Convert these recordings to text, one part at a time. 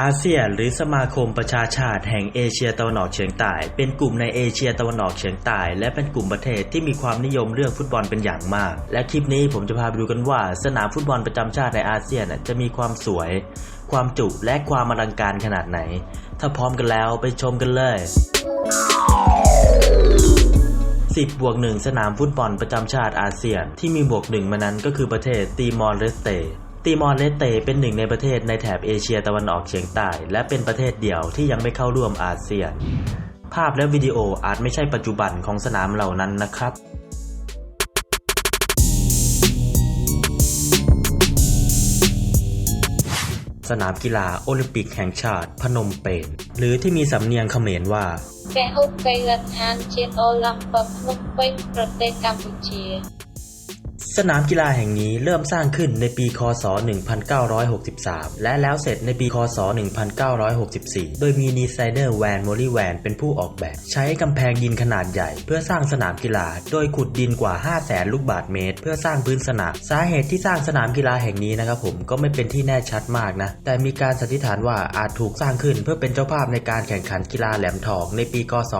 อาเซียนหรือสมาคมประชาชาติแห่งเอเชียตะวันออกเฉียงใต้ เป็นกลุ่มในเอเชียตะวันออกเฉียงใต้ และเป็นกลุ่มประเทศที่มีความนิยมเรื่องฟุตบอลเป็นอย่างมาก และคลิปนี้ผมจะพาไปดูกันว่า สนามฟุตบอลประจำชาติในอาเซียนจะมีความสวย ความจุและความอลังการขนาดไหน ถ้าพร้อมกันแล้วไปชมกันเลย 10บวกหนึ่งสนามฟุตบอลประจำชาติอาเซียน ที่มีบวกหนึ่งมานั้นก็คือประเทศตีมอร์เลสเต ติมอร์เลสเตเป็นหนึ่งในประเทศในแถบเอเชียตะวันออกเฉียงใต้ และเป็นประเทศเดียวที่ยังไม่เข้าร่วมอาเซียน ภาพและวิดีโออาจไม่ใช่ปัจจุบันของสนามเหล่านั้นนะครับสนามกีฬาโอลิมปิกแห่งชาติพนมเปญหรือที่มีสำเนียงเขมรว่าแกฮุกไกลทานเชนโอลัมปพนมกไปประเทศกัมพูชี สนามกีฬาแห่งนี้เริ่มสร้างขึ้นในปีคศ 1963 และแล้วเสร็จในปีคศ 1964 โดยมีดีไซเนอร์แวนมอรี่แวนเป็นผู้ออกแบบ ใช้กำแพงดินขนาดใหญ่ เพื่อสร้างสนามกีฬา โดยขุดดินกว่า 5 0 0แสนลูกบาศก์เมตร เพื่อสร้างพื้นสนาม สาเหตุที่สร้างสนามกีฬาแห่งนี้นะครับผมก็ไม่เป็นที่แน่ชัดมากนะ แต่มีการสันนิษฐานว่าอาจถูกสร้างขึ้น เพื่อเป็นเจ้าภาพในการแข่งขันกีฬาแหลมทองในปีคศ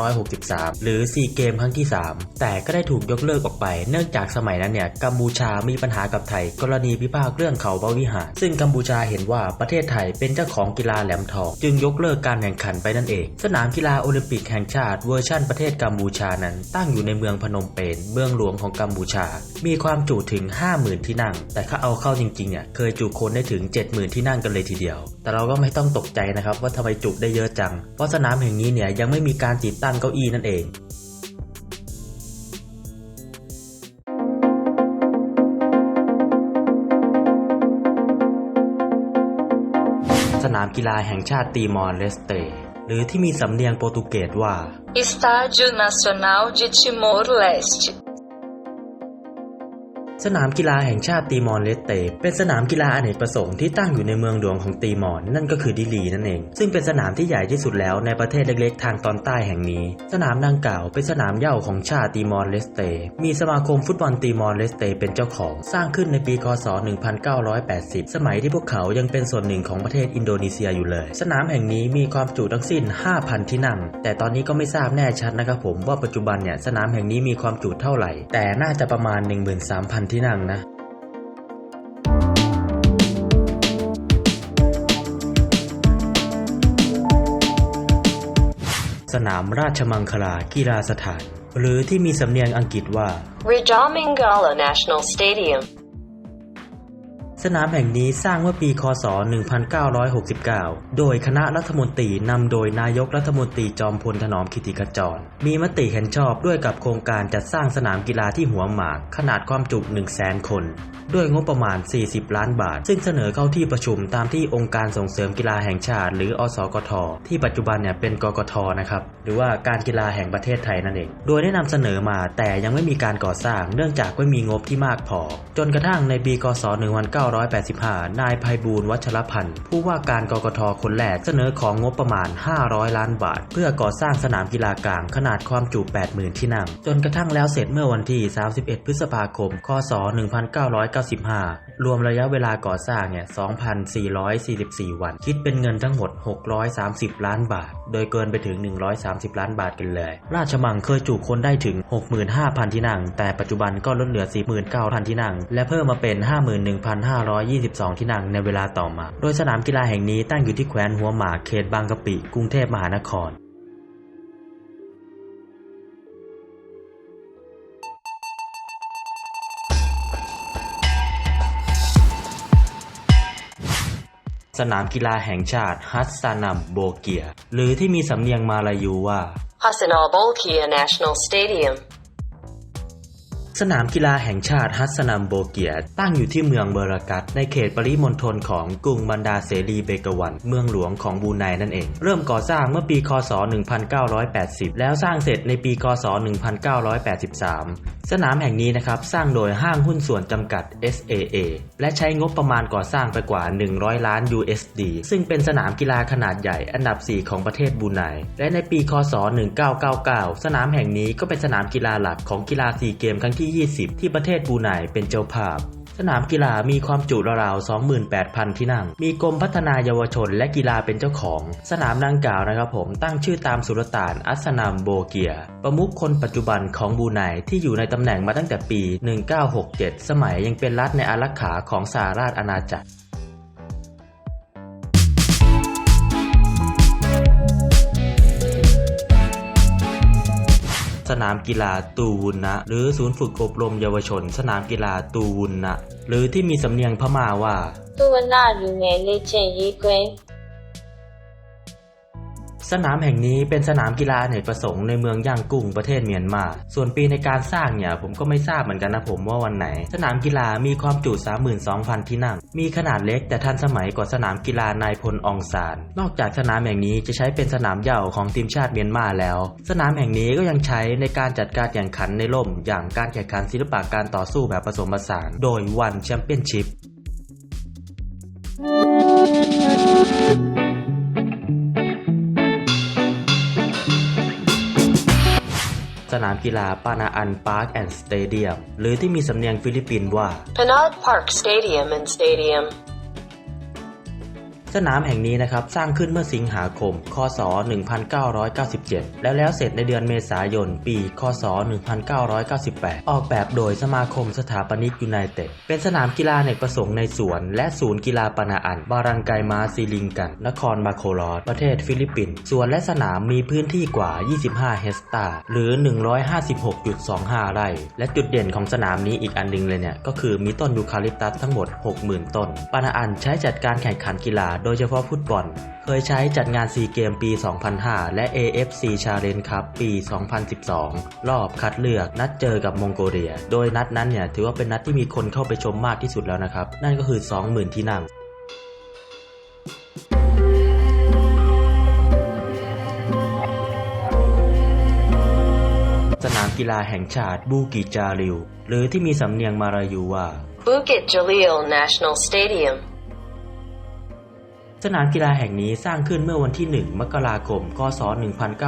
1963 หรือซีเกมครั้งที่ 3 แต่ก็ได้ถูกยกเลิกออกไปเนื่องจากสมัยนั้นเนี่ยกัมพูชามีปัญหากับไทย กรณีพิพาทเรื่องเขาพระวิหาร ซึ่งกัมพูชาเห็นว่าประเทศไทยเป็นเจ้าของกีฬาแหลมทอง จึงยกเลิกการแข่งขันไปนั่นเอง สนามกีฬาโอลิมปิกแห่งชาติเวอร์ชั่นประเทศกัมพูชานั้น ตั้งอยู่ในเมืองพนมเปญเมืองหลวงของกัมพูชา มีความจุถึง 50,000 ที่นั่ง แต่ถ้าเอาเข้าจริงๆเนี่ยเคยจุคนได้ถึง 70,000 ที่นั่งกันเลยทีเดียว แต่เราก็ไม่ต้องตกใจนะครับว่าทำไมจุได้เยอะจัง เพราะสนามแห่งนี้เนี่ยยังไม่มีการติดตั้งเก้าอี้นั่นเอง นามกีฬาแห่งชาติตีมอร์เลสเต หรือที่มีสำเนียงโปรตุเกสว่า Estádio Nacional de Timor-Leste สนามกีฬาแห่งชาติตีมอร์เลสเตเป็นสนามกีฬาอเนกประสงค์ที่ตั้งอยู่ในเมืองหลวงของตีมอร์นั่นก็คือดิลีนั่นเอง ซึ่งเป็นสนามที่ใหญ่ที่สุดแล้วในประเทศเล็กๆ ทางตอนใต้แห่งนี้ สนามดังกล่าวเป็นสนามเย้าของชาติตีมอร์เลสเตมีสมาคมฟุตบอลตีมอร์เลสเตเป็นเจ้าของ สร้างขึ้นในปีคศ 1980 สมัยที่พวกเขายังเป็นส่วนหนึ่งของประเทศอินโดนีเซียอยู่เลย สนามแห่งนี้มีความจุทั้งสิ้น 5,000 ที่นั่ง แต่ตอนนี้ก็ไม่ทราบแน่ชัดนะครับผมว่าปัจจุบันเนี่ยสนามแห่งนี้มีความจุเท่าไหร่ แต่น่าจะประมาณ 13,000ที่นั่งนะสนามราชมังคลากีฬาสถาน หรือที่มีสำเนียงอังกฤษว่า Rajamangala National Stadium สนามแห่งนี้สร้างเมื่อปี คศ 1969 โดยคณะรัฐมนตรีนำโดยนายกรัฐมนตรีจอมพลถนอมกิติขจร มีมติเห็นชอบด้วยกับโครงการจัดสร้างสนามกีฬาที่หัวหมาก ขนาดความจุ 100,000 คน ด้วยงบประมาณ 40 ล้านบาท ซึ่งเสนอเข้าที่ประชุมตามที่องค์การส่งเสริมกีฬาแห่งชาติ หรืออสกท ที่ปัจจุบันเนี่ยเป็นกกทนะครับหรือว่าการกีฬาแห่งประเทศไทยนั่นเอง โดยได้นำเสนอมาแต่ยังไม่มีการก่อสร้างเนื่องจากไม่มีงบที่มากพอ จนกระทั่งในปีคศ1985 นายภัยบูลวัชรพันธ์ผู้ว่าการกกทคนแรกเสนอของงบประมาณ 500 ล้านบาท เพื่อก่อสร้างสนามกีฬากลางขนาดความจุ 80,000 ที่นั่ง จนกระทั่งแล้วเสร็จเมื่อวันที่ 31 พฤษภาคม คศ1995 รวมระยะเวลาก่อสร้างเนี่ย 2,444 วัน คิดเป็นเงินทั้งหมด 630 ล้านบาท โดยเกินไปถึง 130 ล้านบาทกันเลย ราชมังเคยจุคนได้ถึง 65,000 ที่นั่ง แต่ปัจจุบันก็ลดเหลือ 49,000 ที่นั่ง และเพิ่มมาเป็น 51,522 ที่นั่งในเวลาต่อมา โดยสนามกีฬาแห่งนี้ตั้งอยู่ที่แคว้นหัวหมากเขตบางกะปิ กรุงเทพมหานคร นามกีฬาแห่งชาติฮัสซานัมโบเกีย หรือที่มีสำเนียงมาลายูว่า Hassanal Bolkiah National Stadium สนามกีฬาแห่งชาติฮัสนัมโบเกียตั้งอยู่ที่เมืองเบรากัตในเขตปริมณฑลของกรุงบันดาเสรีเบกวัน เมืองหลวงของบูไนนั่นเอง เริ่มก่อสร้างเมื่อปี คศ 1980 แล้วสร้างเสร็จในปี คศ 1983 สนามแห่งนี้นะครับสร้างโดยห้างหุ้นส่วนจำกัด SAA และใช้งบประมาณก่อสร้างไปกว่า 100 ล้าน USD ซึ่งเป็นสนามกีฬาขนาดใหญ่อันดับ 4 ของประเทศบูไน และในปี คศ 1999 สนามแห่งนี้ก็เป็นสนามกีฬาหลักของกีฬาซีเกมครั้งที่20 ที่ประเทศบูไนเป็นเจ้าภาพสนามกีฬามีความจุราวๆ28,000 ที่นั่ง มีกรมพัฒนายาวชนและกีฬาเป็นเจ้าของ สนามดังกล่าวนะครับผมตั้งชื่อตามสุลต่านอัสนามโบเกีย ประมุขคนปัจจุบันของบูไนที่อยู่ในตำแหน่งมาตั้งแต่ปี 1967 สมัยยังเป็นรัฐในอารักขาของสหราชอาณาจักร สนามกีฬาตูนนะ หรือศูนย์ฝึกอบรมเยาวชน สนามกีฬาตูนนะ หรือที่มีสำเนียงพม่าว่าตูนนาหรือแม่เลเชยีเกว สนามแห่งนี้เป็นสนามกีฬาเนกประสงค์ในเมืองย่างกุ้งประเทศเมียนมา ส่วนปีในการสร้างเนี่ยผมก็ไม่ทราบเหมือนกันนะผมว่าวันไหน สนามกีฬามีความจุ 32,000 ที่นั่ง มีขนาดเล็กแต่ทันสมัยกว่าสนามกีฬานายพลองซาน นอกจากสนามแห่งนี้จะใช้เป็นสนามเหย้าของทีมชาติเมียนมาแล้ว สนามแห่งนี้ก็ยังใช้ในการจัดการแข่งขันในร่ม อย่างการแข่งขันศิลปะการต่อสู้แบบผสมผสาน โดยวันแชมเปี้ยนชิพ สนามกีฬาปานาอันพาร์คแอนด์สเตเดียมหรือที่มีสำเนียงฟิลิปปินส์ว่า Panad Park Stadium and Stadium. สนามแห่งนี้นะครับสร้างขึ้นเมื่อสิงหาคม คศ 1997 แล้วแล้วเสร็จในเดือนเมษายน ปี คศ 1998 ออกแบบโดยสมาคมสถาปนิกยูไนเต็ด เป็นสนามกีฬาเนกประสงค์ในสวน และศูนย์กีฬาปานาอัน บารังไกมาซีลิงกัน นครมาโคลอส ประเทศฟิลิปปินส์ สวนและสนามมีพื้นที่กว่า 25 เฮกตาร์ หรือ 156.25 ไร่ และจุดเด่นของสนามนี้อีกอันหนึงเลยเนี่ย ก็คือมีต้นยูคาลิปตัสทั้งหมด 60,000 ต้น ปานาอันใช้จัดการแข่งขันกีฬาโดยเฉพาะฟุตบอล เคยใช้จัดงานซีเกมปี 2005 และ AFC Challenge Cup ปี 2012 รอบคัดเลือกนัดเจอกับมองโกเลีย โดยนัดนั้นเนี่ยถือว่าเป็นนัดที่มีคนเข้าไปชมมากที่สุดแล้วนะครับ นั่นก็คือ 20,000 ที่นั่งสนามกีฬาแห่งชาติบูกิจาริว หรือที่มีสำเนียงมารายูว่า Bukit Jalil National Stadium. สนามกีฬาแห่งนี้สร้างขึ้นเมื่อวันที่ 1 มกราคม คศ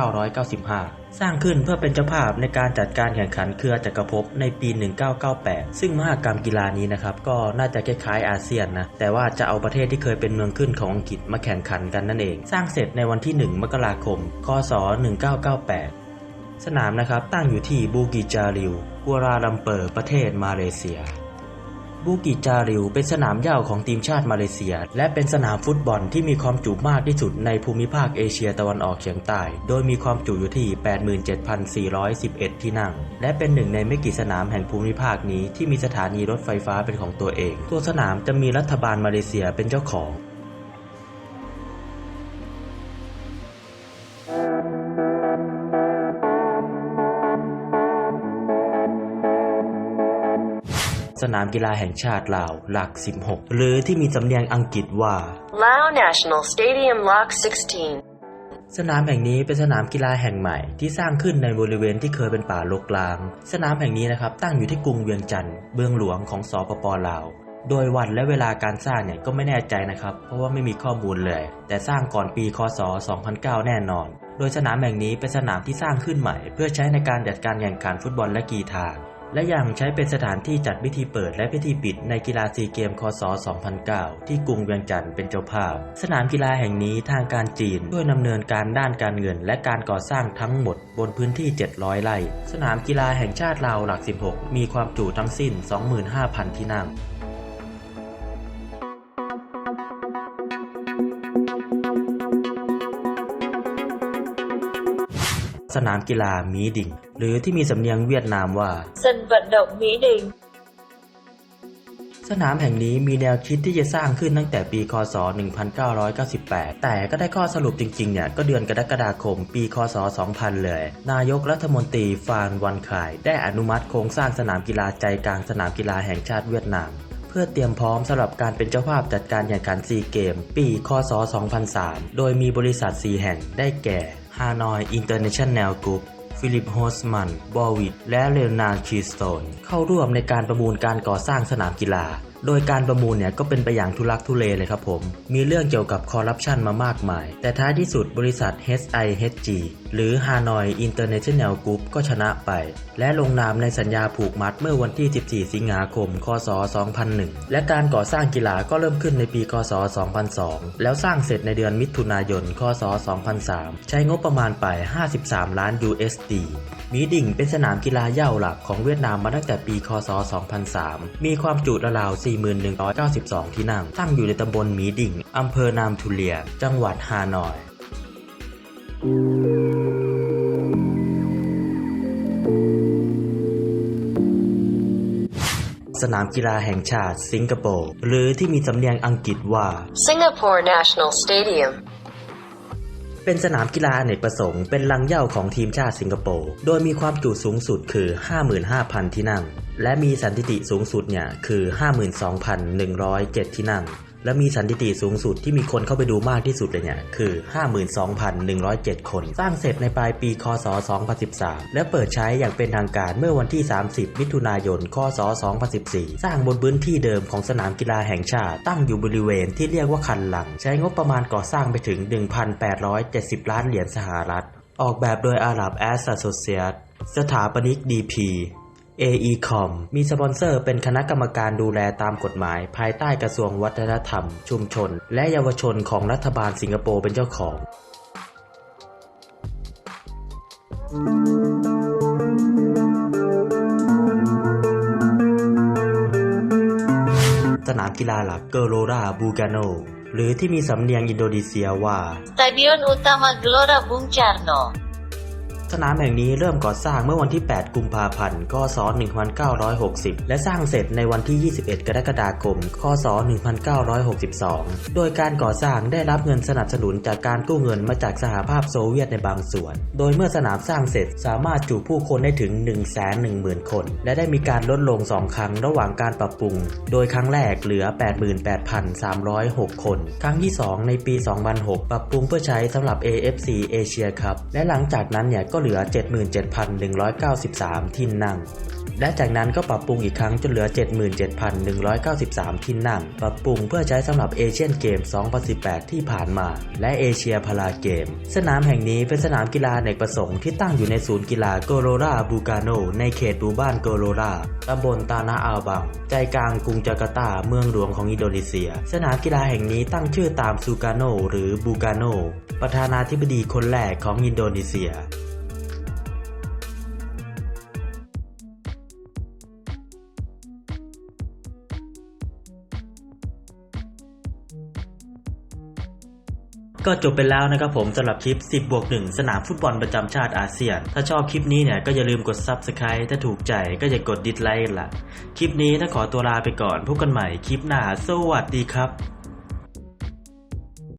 1995 สร้างขึ้นเพื่อเป็นเจ้าภาพในการจัดการแข่งขันเครือจักรภพในปี 1998 ซึ่งมหกรรมกีฬานี้นะครับ ก็น่าจะคล้ายๆอาเซียนนะ แต่ว่าจะเอาประเทศที่เคยเป็นเมืองขึ้นของอังกฤษมาแข่งขันกันนั่นเอง สร้างเสร็จในวันที่ 1 มกราคม คศ 1998 สนามนะครับตั้งอยู่ที่บูกิจาริวกัวลาลัมเปอร์ประเทศมาเลเซีย บูกิจาริว เป็นสนามหญ้าของทีมชาติมาเลเซีย และเป็นสนามฟุตบอลที่มีความจุมากที่สุดในภูมิภาคเอเชียตะวันออกเฉียงใต้ โดยมีความจุอยู่ที่ 87,411 ที่นั่ง และเป็นหนึ่งในไม่กี่สนามแห่งภูมิภาคนี้ที่มีสถานีรถไฟฟ้าเป็นของตัวเอง ตัวสนามจะมีรัฐบาลมาเลเซียเป็นเจ้าของ สนามกีฬาแห่งชาติลาวหลัก 16 หรือที่มีสำเนียงอังกฤษว่า Lao National Stadium Lock 16. สนามแห่งนี้เป็นสนามกีฬาแห่งใหม่ที่สร้างขึ้นในบริเวณที่เคยเป็นป่ารกร้าง สนามแห่งนี้นะครับตั้งอยู่ที่กรุงเวียงจันทร์เมืองหลวงของสปปลาวโดยวันและเวลาการสร้างเนี่ยก็ไม่แน่ใจนะครับ เพราะว่าไม่มีข้อมูลเลย แต่สร้างก่อนปีคศ 2009 แน่นอน โดยสนามแห่งนี้เป็นสนามที่สร้างขึ้นใหม่ เพื่อใช้ในการจัดการแข่งขันฟุตบอลและกีฬา และยังใช้เป็นสถานที่จัดพิธีเปิดและพิธีปิดในกีฬาซีเกมคศ 2009 ที่กรุงเวียงจันทร์เป็นเจ้าภาพ สนามกีฬาแห่งนี้ทางการจีนด้วยดำเนินการด้านการเงินและการก่อสร้างทั้งหมดบนพื้นที่ 700 ไร่ สนามกีฬาแห่งชาติลาวหลัก 16 มีความจุทั้งสิ้น 25,000 ที่นั่ง สนามกีฬามีดิ่งหรือที่มีสำเนียงเวียดนามว่า sân vận động Mỹ Đình สนามแห่งนี้มีแนวคิดที่จะสร้างขึ้นตั้งแต่ปี คศ 1998 แต่ก็ได้ข้อสรุปจริงๆ เนี่ย ก็เดือนกรกฎาคม ปี คศ 2000 เลย นายกรัฐมนตรีฟานวันคาย ได้อนุมัติโครงสร้างสนามกีฬาใจกลางสนามกีฬาแห่งชาติเวียดนาม เพื่อเตรียมพร้อมสำหรับการเป็นเจ้าภาพจัดการแข่งขันซีเกม ปี คศ 2003 โดยมีบริษัท 4 แห่งได้แก่ ฮานอยอินเตอร์เนชั่นแนลกรุ๊ปฟิลิปโฮสมัน บอวิดและเลนานคีสโตน เข้าร่วมในการประมูลการก่อสร้างสนามกีฬา โดยการประมูลเนี่ยก็เป็นไปอย่างทุลักทุเลเลยครับผม มีเรื่องเกี่ยวกับคอร์รัปชันมามากมาย แต่ท้ายที่สุดบริษัท HIHG หรือ Hanoi International Group ก็ชนะไป และลงนามในสัญญาผูกมัดเมื่อวันที่ 14 สิงหาคม คศ 2001 และการก่อสร้างกีฬาก็เริ่มขึ้นในปี คศ 2002 แล้วสร้างเสร็จในเดือนมิถุนายน คศ 2003 ใช้งบประมาณไป 53 ล้าน USD มีดิ่งเป็นสนามกีฬาเย้าหลักของเวียดนามมาตั้งแต่ปี คศ 2003 มีความจุราวๆ4,192 ที่นั่ง ตั้งอยู่ในตำบลหมีดิ่ง อำเภอนามทุเลีย จังหวัดฮานอย สนามกีฬาแห่งชาติสิงคโปร์ หรือที่มีสำเนียงอังกฤษว่า Singapore National Stadium. เป็นสนามกีฬาอเนกประสงค์เป็นลังเหย้าของทีมชาติสิงคโปร์ โดยมีความจุสูงสุดคือ 55,000 ที่นั่ง และมีสันติติสูงสุดเนี่ยคือ 52,107 ที่นั่ง และมีสันติติสูงสุดที่มีคนเข้าไปดูมากที่สุดเลยเนี่ยคือ 52,107 คน สร้างเสร็จในปลายปีคศ 2013 และเปิดใช้อย่างเป็นทางการเมื่อวันที่ 30 มิถุนายน คศ 2014 สร้างบนพื้นที่เดิมของสนามกีฬาแห่งชาติตั้งอยู่บริเวณที่เรียกว่าคันหลัง ใช้งบประมาณก่อสร้างไปถึง 1,870 ล้านเหรียญสหรัฐ ออกแบบโดยอาหรับแอส o โซเ a t e สถาปนิก DP AECOM มีสปอนเซอร์เป็นคณะกรรมการดูแลตามกฎหมาย ภายใต้กระทรวงวัฒนธรรม ชุมชน และเยาวชนของรัฐบาลสิงคโปร์เป็นเจ้าของ สนามกีฬาหลักเกโรราบูกาโนหรือที่มีสำเนียงอินโดนีเซียว่า Stadion Utama Gelora Bung Karno สนามแห่งนี้เริ่มก่อสร้างเมื่อวันที่ 8 กุมภาพันธ์คศ1960 และสร้างเสร็จในวันที่ 21 กรกฎาคม คศ 1962 โดยการก่อสร้างได้รับเงินสนับสนุนจากการกู้เงินมาจากสหภาพโซเวียตในบางส่วน โดยเมื่อสนามสร้างเสร็จสามารถจุผู้คนได้ถึง 110,000 คน และได้มีการลดลง 2 ครั้งระหว่างการปรับปรุง โดยครั้งแรกเหลือ 88,306 คน ครั้งที่ 2 ในปี 2006 ปรับปรุงเพื่อใช้สำหรับ AFC Asia Cup และหลังจากนั้นเนี่ยก็เหลือ 77,193 ที่นั่ง และจากนั้นก็ปรับปรุงอีกครั้งจนเหลือ 77,193 ที่นั่ง ปรับปรุงเพื่อใช้สำหรับเอเชียนเกม 2018 ที่ผ่านมา และเอเชียพาราเกม สนามแห่งนี้เป็นสนามกีฬาเอกประสงค์ที่ตั้งอยู่ในศูนย์กีฬาโกโรราบูกาโน ในเขตหมู่บ้านโกโรราตำบลตานาอาบัง ใจกลางกรุงจาการ์ตา เมืองหลวงของอินโดนีเซีย สนามกีฬาแห่งนี้ตั้งชื่อตามซูกาโนหรือบูกาโน ประธานาธิบดีคนแรกของอินโดนีเซีย ก็จบไปแล้วนะครับผมสำหรับคลิป 10บวก1สนามฟุตบอลประจำชาติอาเซียน ถ้าชอบคลิปนี้เนี่ยก็อย่าลืมกด Subscribe ถ้าถูกใจก็อย่ากดดิสไลค์ละคลิปนี้ถ้าขอตัวลาไปก่อนพบกันใหม่คลิปหน้า สวัสดีครับ